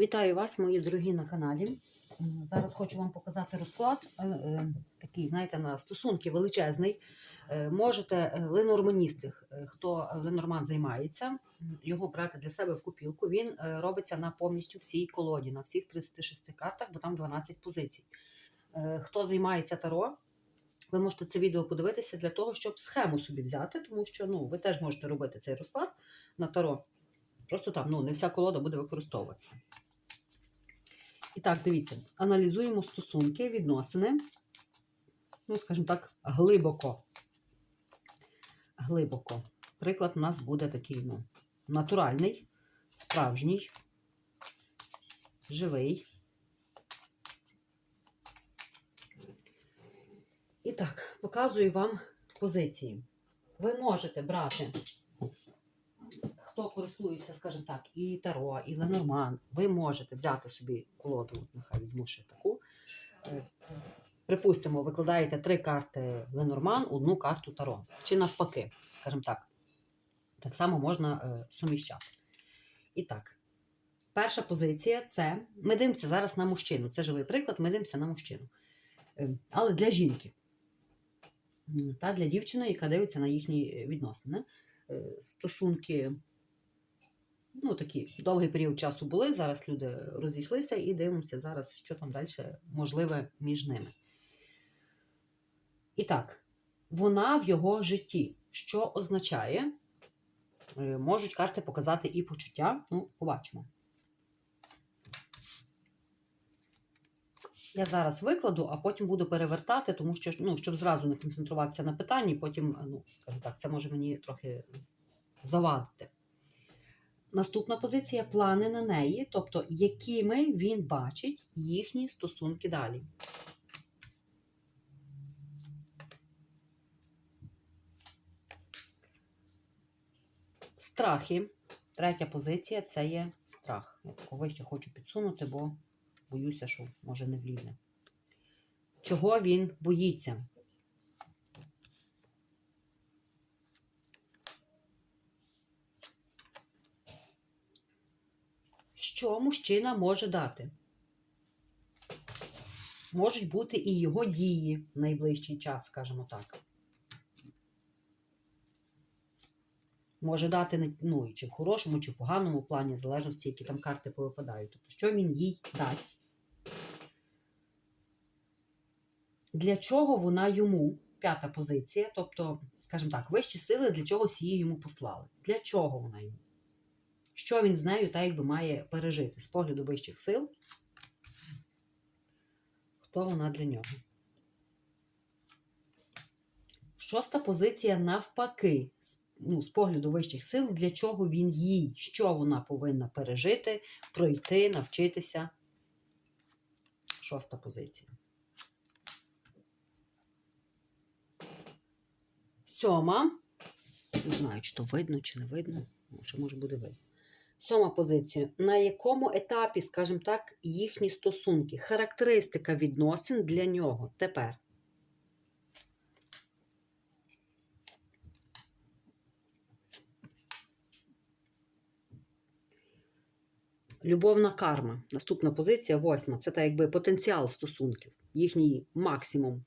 Вітаю вас, мої дорогі на каналі. Зараз хочу вам показати розклад. е, е, Такий, знаєте, на стосунки величезний. Е, Можете е, ленорманісти, е, хто ленорман займається, його брати для себе в купілку. Він е, робиться на повністю всій колоді, на всіх 36 картах, бо там 12 позицій. Е, Хто займається таро, ви можете це відео подивитися для того, щоб схему собі взяти, тому що ну, ви теж можете робити цей розклад на таро. Просто там ну, не вся колода буде використовуватися. І так, дивіться, аналізуємо стосунки, відносини. Ну, скажімо так, глибоко. Глибоко. Приклад у нас буде такий, ну, натуральний, справжній, живий. І так, показую вам позиції. Ви можете брати хто користується, скажімо так, і Таро, і Ленорман, ви можете взяти собі колоду, нехай візьму ще таку. Е, Припустимо, викладаєте три карти Ленорман, одну карту Таро. Чи навпаки, скажімо так. Так само можна е, суміщати. І так, перша позиція це. Ми дивимося зараз на мужчину. Це живий приклад, ми дивимося на мужчину. Е, але для жінки. Та для дівчини, яка дивиться на їхні відносини. Стосунки ну, такі довгий період часу були. Зараз люди розійшлися і дивимося зараз, що там далі можливе між ними. І так, вона в його житті, що означає, е, можуть карти показати і почуття. Ну, побачимо. Я зараз викладу, а потім буду перевертати, тому що, ну, щоб зразу не концентруватися на питанні, потім, ну, скажімо так, це може мені трохи завадити. Наступна позиція плани на неї, тобто якими він бачить їхні стосунки далі. Страхи. Третя позиція це є страх. Я такого вище хочу підсунути, бо боюся, що може не влізе. Чого він боїться? Що мужчина може дати? Можуть бути і його дії в найближчий час, скажімо так. Може дати ну, чи в хорошому, чи в поганому плані, в залежності, які там карти повипадають. Тобто, що він їй дасть? Для чого вона йому? П'ята позиція, тобто, скажімо так, вищі сили для чогось її йому послали. Для чого вона йому? Що він з нею так якби має пережити з погляду вищих сил? Хто вона для нього? Шоста позиція навпаки, ну, з погляду вищих сил, для чого він їй, що вона повинна пережити, пройти, навчитися. Шоста позиція. Сьома. Не знаю, чи то видно, чи не видно. Може, може буде видно. Сьома позиція. На якому етапі, скажімо так, їхні стосунки? Характеристика відносин для нього тепер. Любовна карма. Наступна позиція, восьма. Це так якби потенціал стосунків, їхній максимум.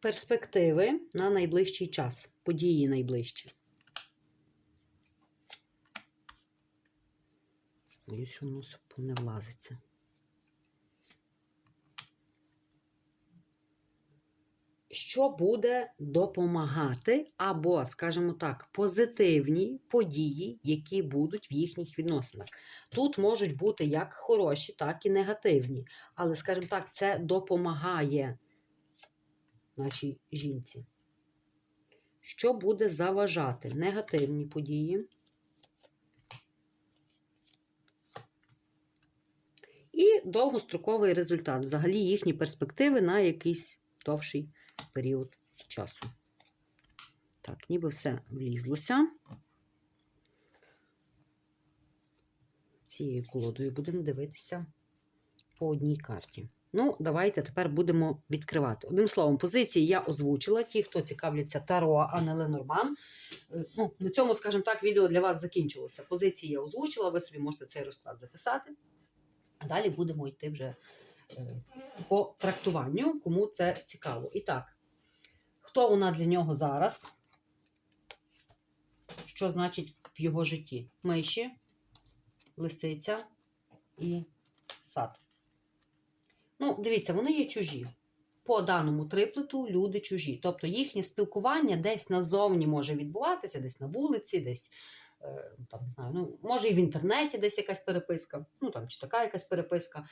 Перспективи на найближчий час. Події найближчі. Боюсь, що воно не влазиться. Що буде допомагати, або, скажімо так, позитивні події, які будуть в їхніх відносинах. Тут можуть бути як хороші, так і негативні. Але, скажімо так, це допомагає нашій жінці. Що буде заважати негативні події? І довгостроковий результат, взагалі їхні перспективи на якийсь довший період часу. Так, ніби все влізлося. Цією колодою будемо дивитися по одній карті. Ну, давайте тепер будемо відкривати. Одним словом, позиції я озвучила. Ті, хто цікавляться Таро, а не Ленорман. Е, Ну, на цьому, скажімо так, відео для вас закінчилося. Позиції я озвучила, ви собі можете цей розклад записати. А далі будемо йти вже е, по трактуванню, кому це цікаво. І так, хто вона для нього зараз? Що значить в його житті? Миші, лисиця і сад. Ну, дивіться, вони є чужі. По даному триплету люди чужі. Тобто їхнє спілкування десь назовні може відбуватися, десь на вулиці, десь е, там, не знаю, ну, може і в інтернеті десь якась переписка, ну там чи така якась переписка.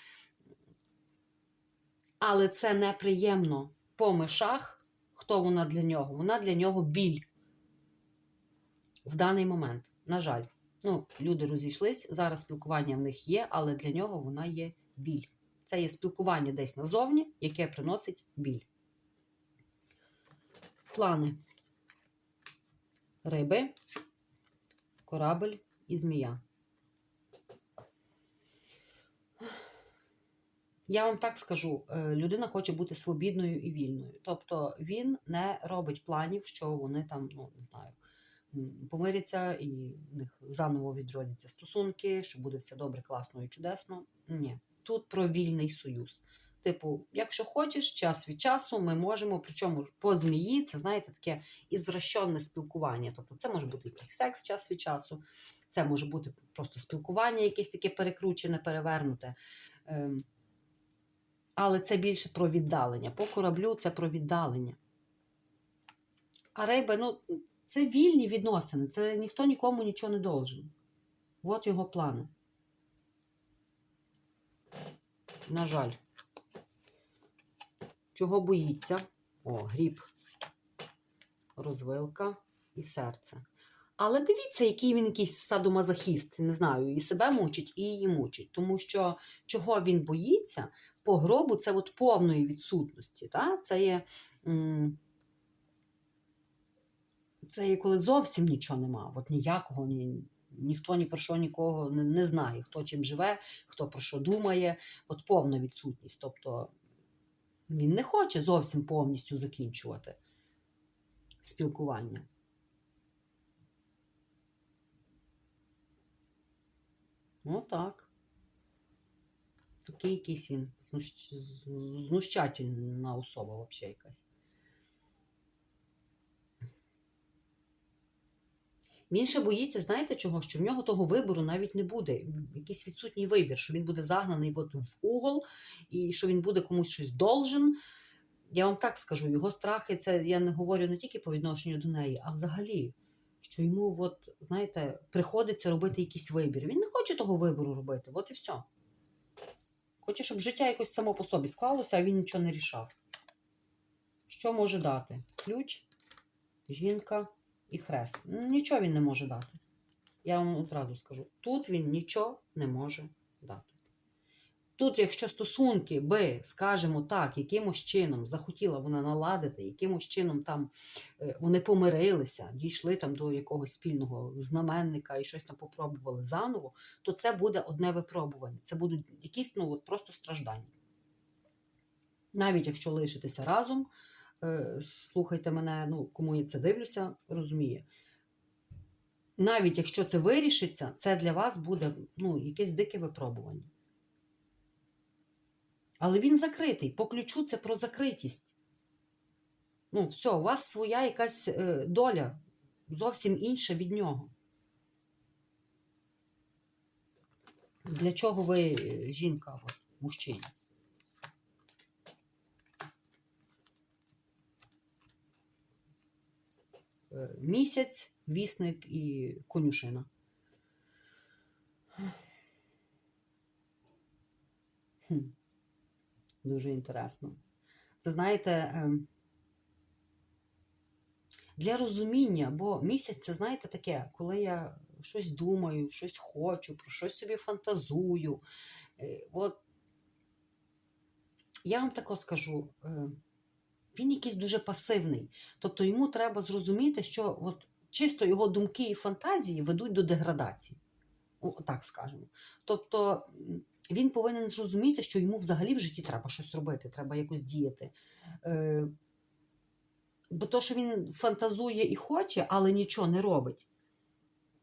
Але це неприємно по мишах. Хто вона для нього? Вона для нього біль в даний момент. На жаль, ну, люди розійшлись, зараз спілкування в них є, але для нього вона є біль. Це є спілкування десь назовні, яке приносить біль. Плани риби, корабель і змія. Я вам так скажу: е, людина хоче бути свобідною і вільною. Тобто він не робить планів, що вони там, ну не знаю, помиряться і в них заново відродяться стосунки, що буде все добре, класно і чудесно. Ні, тут про вільний союз. Типу, якщо хочеш, час від часу ми можемо, причому по змії, це знаєте, таке ізвращенне спілкування. Тобто, це може бути якийсь секс час від часу, це може бути просто спілкування, якесь таке перекручене, перевернуте. Ем, але це більше про віддалення. По кораблю це про віддалення. А риби, ну, це вільні відносини, це ніхто нікому нічого не должен. От його плани. На жаль. Чого боїться? О, гріб, розвилка і серце. Але дивіться, який він якийсь садомазохіст, не знаю, і себе мучить, і її мучить. Тому що чого він боїться, по гробу це от повної відсутності. Та? Це є. Це є коли зовсім нічого нема, от ніякого, ні, ніхто ні про що нікого не, знає, хто чим живе, хто про що думає, от повна відсутність. Тобто він не хоче зовсім повністю закінчувати спілкування. Ну так. Такий якийсь він знущ... знущательна особа взагалі якась. Він ще боїться, знаєте чого? Що в нього того вибору навіть не буде. Якийсь відсутній вибір, що він буде загнаний от в угол, і що він буде комусь щось должен. Я вам так скажу, його страхи, це я не говорю не тільки по відношенню до неї, а взагалі, що йому, от, знаєте, приходиться робити якийсь вибір. Він не хоче того вибору робити, от і все. Хоче, щоб життя якось само по собі склалося, а він нічого не рішав. Що може дати? Ключ, жінка і хрест. Нічого він не може дати. Я вам одразу скажу. Тут він нічого не може дати. Тут, якщо стосунки би, скажімо так, якимось чином захотіла вона наладити, якимось чином там е, вони помирилися, дійшли там до якогось спільного знаменника і щось там попробували заново, то це буде одне випробування. Це будуть якісь ну, от просто страждання. Навіть якщо лишитися разом, слухайте мене, ну, кому я це дивлюся, розуміє. Навіть якщо це вирішиться, це для вас буде ну, якесь дике випробування. Але він закритий. По ключу це про закритість. Ну, все, у вас своя якась е, доля зовсім інша від нього. Для чого ви е, жінка, от, мужчині? Місяць, вісник і конюшина. Дуже інтересно. Це знаєте, ем, для розуміння, бо місяць це, знаєте, таке, коли я щось думаю, щось хочу, про щось собі фантазую. Е, От я вам тако скажу, е, він якийсь дуже пасивний. Тобто йому треба зрозуміти, що от чисто його думки і фантазії ведуть до деградації. Так скажемо. Тобто він повинен зрозуміти, що йому взагалі в житті треба щось робити, треба якось діяти. Е, бо то, що він фантазує і хоче, але нічого не робить,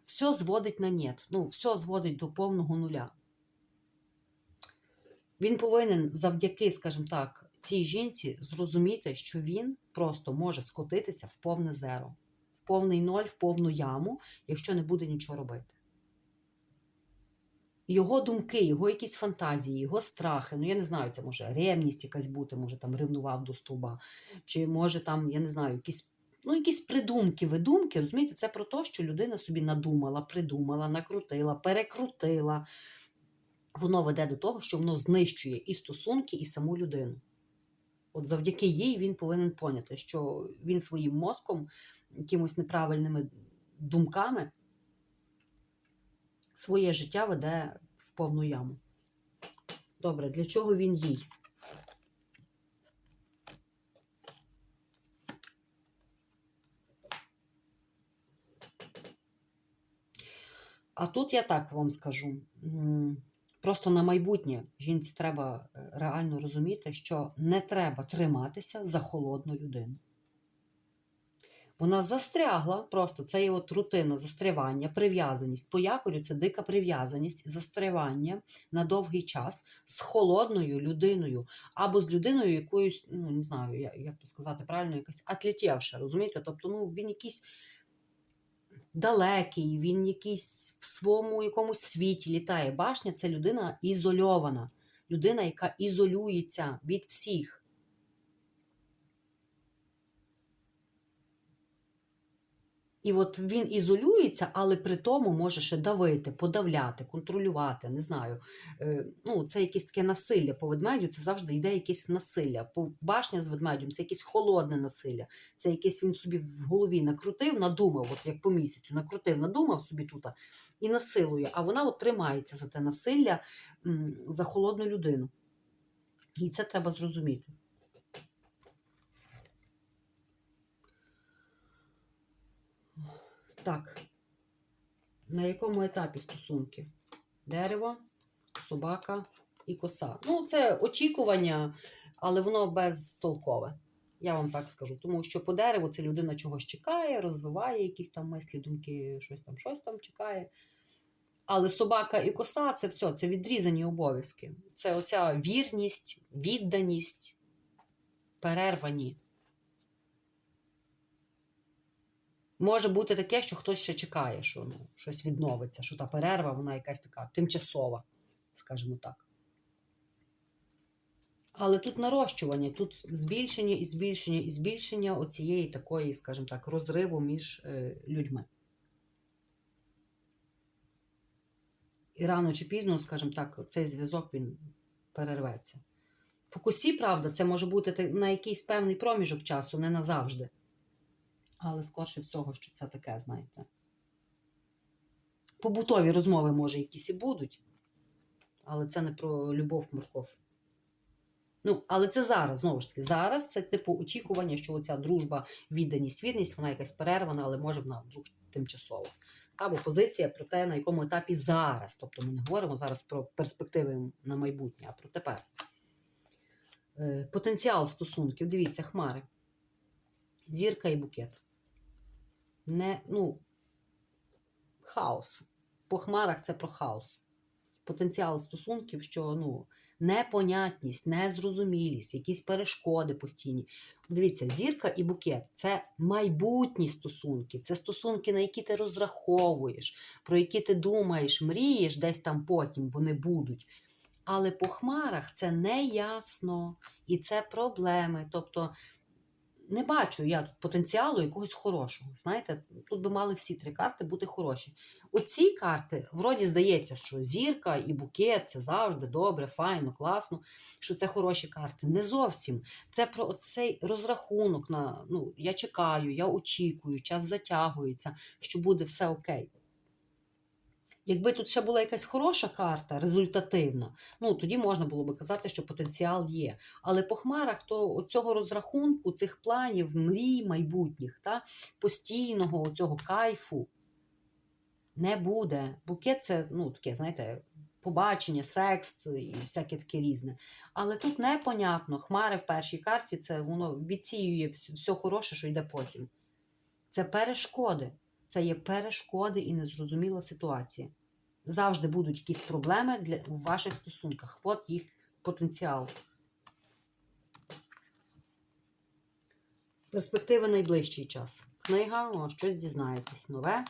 все зводить на нет. Ну, все зводить до повного нуля. Він повинен завдяки, скажімо так, цій жінці зрозуміти, що він просто може скотитися в повне зеро, в повний ноль, в повну яму, якщо не буде нічого робити. Його думки, його якісь фантазії, його страхи, ну я не знаю, це може ревність якась бути, може там ревнував до стовба, чи може там, я не знаю, якісь, ну, якісь придумки, видумки, розумієте, це про те, що людина собі надумала, придумала, накрутила, перекрутила. Воно веде до того, що воно знищує і стосунки, і саму людину. От завдяки їй він повинен поняти, що він своїм мозком, якимось неправильними думками своє життя веде в повну яму. Добре, для чого він їй? А тут я так вам скажу. Просто на майбутнє жінці треба е, реально розуміти, що не треба триматися за холодну людину. Вона застрягла просто, це є от рутина застрявання, прив'язаність. По якорю це дика прив'язаність, застрявання на довгий час з холодною людиною, або з людиною якоюсь, ну не знаю, як, то сказати правильно, якась атлетівша, розумієте? Тобто, ну він якийсь далекий, він якийсь в своєму якомусь світі літає. Башня це людина ізольована, людина, яка ізолюється від всіх. І от він ізолюється, але при тому може ще давити, подавляти, контролювати. Не знаю. Е, Ну, це якесь таке насилля. По ведмедю це завжди йде якесь насилля. По башня з ведмедем це якесь холодне насилля. Це якесь він собі в голові накрутив, надумав, от як по місяцю, накрутив, надумав собі тут і насилує. А вона от тримається за те насилля за холодну людину. І це треба зрозуміти. Так. На якому етапі стосунки? Дерево, собака і коса. Ну, це очікування, але воно безтолкове. Я вам так скажу. Тому що по дереву це людина чогось чекає, розвиває якісь там мислі, думки, щось там, щось там чекає. Але собака і коса це все, це відрізані обов'язки. Це оця вірність, відданість, перервані. Може бути таке, що хтось ще чекає, що ну, щось відновиться, що та перерва, вона якась така тимчасова, скажімо так. Але тут нарощування, тут збільшення і збільшення і збільшення оцієї такої, скажімо так, розриву між е, людьми. І рано чи пізно, скажімо так, цей зв'язок він перерветься. По косі, правда, це може бути на якийсь певний проміжок часу, не назавжди. Але скорше всього, що це таке, знаєте. Побутові розмови, може, якісь і будуть, але це не про любов морков. Ну, але це зараз, знову ж таки, зараз це типу очікування, що оця дружба, відданість, вірність, вона якась перервана, але може вона вдруг тимчасова. Або позиція про те, на якому етапі зараз. Тобто ми не говоримо зараз про перспективи на майбутнє, а про тепер. Е, Потенціал стосунків. Дивіться, хмари. Зірка і букет. Не, ну, хаос. По хмарах це про хаос. Потенціал стосунків, що ну, непонятність, незрозумілість, якісь перешкоди постійні. Дивіться, зірка і букет це майбутні стосунки, це стосунки, на які ти розраховуєш, про які ти думаєш, мрієш десь там потім, вони будуть. Але по хмарах це неясно і це проблеми. Тобто не бачу я тут потенціалу якогось хорошого. Знаєте, тут би мали всі три карти бути хороші. Оці карти, вроді здається, що зірка і букет це завжди добре, файно, класно, що це хороші карти. Не зовсім. Це про цей розрахунок на ну, я чекаю, я очікую, час затягується, що буде все окей. Якби тут ще була якась хороша карта, результативна, ну тоді можна було би казати, що потенціал є. Але по хмарах то цього розрахунку, цих планів, мрій майбутніх, та, постійного цього кайфу не буде. Букет це, ну, таке, знаєте, побачення, секс і всяке таке різне. Але тут непонятно. Хмари в першій карті це воно відсіює все хороше, що йде потім. Це перешкоди. Це є перешкоди і незрозуміла ситуація. Завжди будуть якісь проблеми для, у ваших стосунках. От їх потенціал. Перспективи найближчий час. Книга, о, щось дізнаєтесь нове.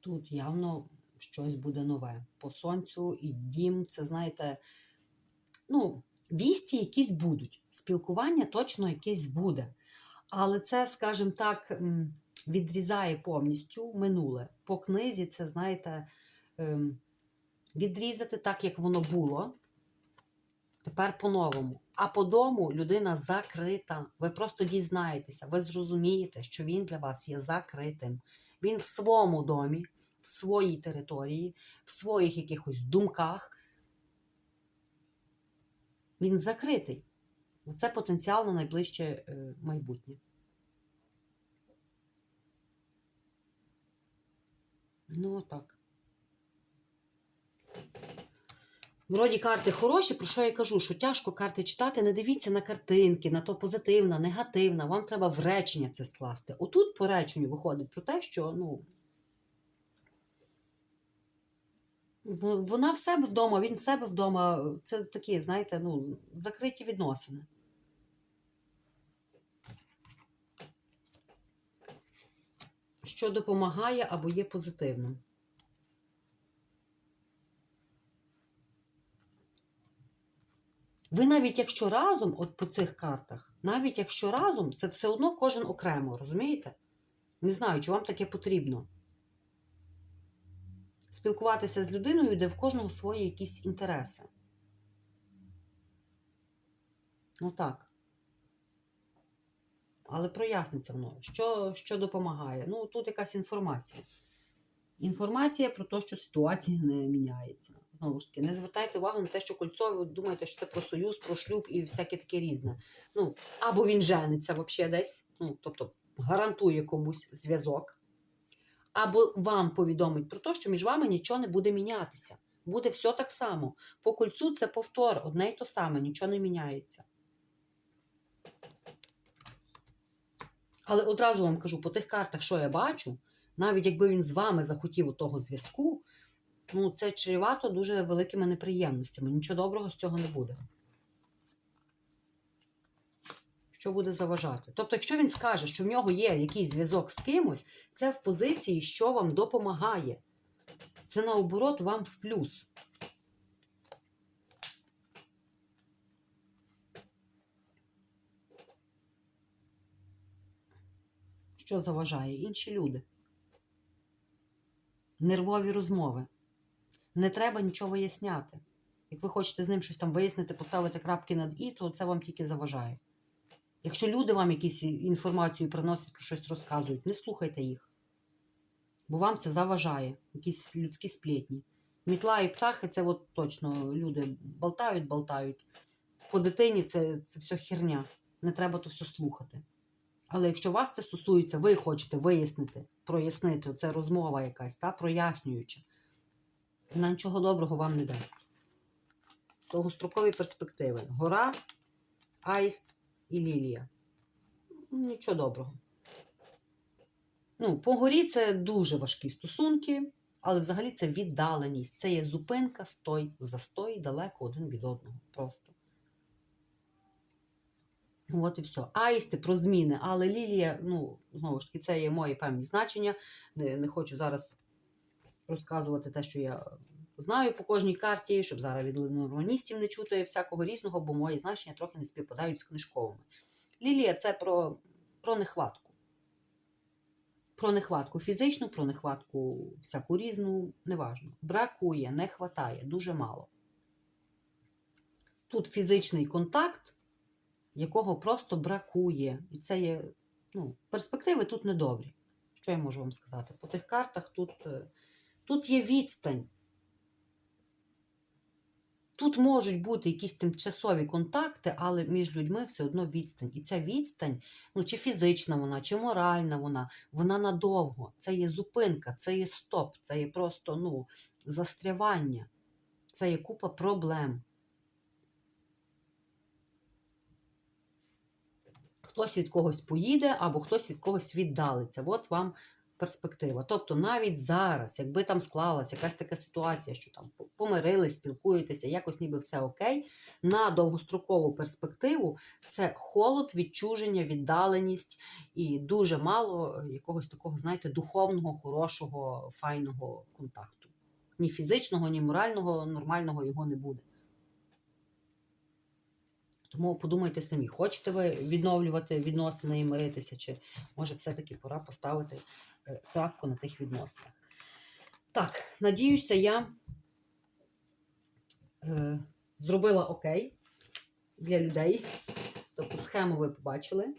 Тут явно щось буде нове. По сонцю і дім, це, знаєте, ну, вісті якісь будуть. Спілкування точно якесь буде. Але це, скажімо так, відрізає повністю минуле. По книзі це, знаєте, ем, відрізати так, як воно було. Тепер по-новому. А по дому людина закрита. Ви просто дізнаєтеся, ви зрозумієте, що він для вас є закритим. Він в своєму домі, в своїй території, в своїх якихось думках. Він закритий. Це потенціал на найближче е, майбутнє. Ну, отак. Вроді карти хороші, про що я кажу, що тяжко карти читати, не дивіться на картинки, на то позитивна, негативна, вам треба в речення це скласти. Отут по реченню виходить про те, що ну, в- вона в себе вдома, він в себе вдома. Це такі, знаєте, ну, закриті відносини. Що допомагає або є позитивним. Ви навіть якщо разом, от по цих картах, навіть якщо разом, це все одно кожен окремо, розумієте? Не знаю, чи вам таке потрібно. Спілкуватися з людиною, де в кожного свої якісь інтереси. Ну так. Але проясниться воно, що, що допомагає. Ну, тут якась інформація. Інформація про те, що ситуація не міняється. Знову ж таки, не звертайте увагу на те, що кольцо, ви думаєте, що це про союз, про шлюб і всяке таке різне. Ну, або він жениться взагалі десь, ну, тобто гарантує комусь зв'язок, або вам повідомить про те, що між вами нічого не буде мінятися. Буде все так само. По кольцу це повтор, одне й то саме, нічого не міняється. Але одразу вам кажу, по тих картах, що я бачу, навіть якби він з вами захотів того зв'язку, ну це чревато дуже великими неприємностями. Нічого доброго з цього не буде. Що буде заважати? Тобто, якщо він скаже, що в нього є якийсь зв'язок з кимось, це в позиції, що вам допомагає. Це наоборот вам в плюс. Що заважає? Інші люди. Нервові розмови. Не треба нічого виясняти. Як ви хочете з ним щось там вияснити, поставити крапки над і, то це вам тільки заважає. Якщо люди вам якісь інформацію приносять, про щось розказують, не слухайте їх. Бо вам це заважає, якісь людські сплетні. Мітла і птахи це от точно люди болтають, болтають. По дитині це, це все херня. Не треба то все слухати. Але якщо вас це стосується, ви хочете вияснити, прояснити, це розмова якась, та, прояснююча, вона нічого доброго вам не дасть. Довгострокові перспективи. Гора, аїст і лілія. Нічого доброго. Ну, по горі це дуже важкі стосунки, але взагалі це віддаленість. Це є зупинка, стой, застой далеко один від одного. Просто. От і все. Аїсти про зміни, але Лілія, ну, знову ж таки, це є мої певні значення. Не, не хочу зараз розказувати те, що я знаю по кожній карті, щоб зараз від норманістів не чути всякого різного, бо мої значення трохи не співпадають з книжковими. Лілія це про, про нехватку. Про нехватку фізичну, про нехватку всяку різну, неважно. Бракує, не хватає, дуже мало. Тут фізичний контакт, якого просто бракує. І це є, ну, перспективи тут недобрі. Що я можу вам сказати? По тих картах тут, е, тут є відстань. Тут можуть бути якісь тимчасові контакти, але між людьми все одно відстань. І ця відстань, ну чи фізична вона, чи моральна вона, вона надовго. Це є зупинка, це є стоп, це є просто ну, застрявання, це є купа проблем. Хтось від когось поїде, або хтось від когось віддалиться. От вам перспектива. Тобто навіть зараз, якби там склалася якась така ситуація, що там помирились, спілкуєтеся, якось ніби все окей, на довгострокову перспективу це холод, відчуження, віддаленість і дуже мало е, якогось такого, знаєте, духовного, хорошого, файного контакту. Ні фізичного, ні морального, нормального його не буде. Тому подумайте самі, хочете ви відновлювати відносини і миритися, чи може все-таки пора поставити е, крапку на тих відносинах. Так, надіюся, я е, зробила окей для людей. Тобто схему ви побачили.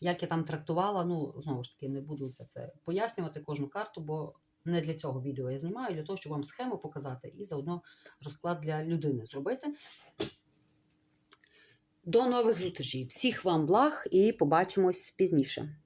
Як я там трактувала, ну, знову ж таки, не буду це все пояснювати кожну карту, бо не для цього відео я знімаю, для того, щоб вам схему показати і заодно розклад для людини зробити. До нових зустрічей. Всіх вам благ і побачимось пізніше.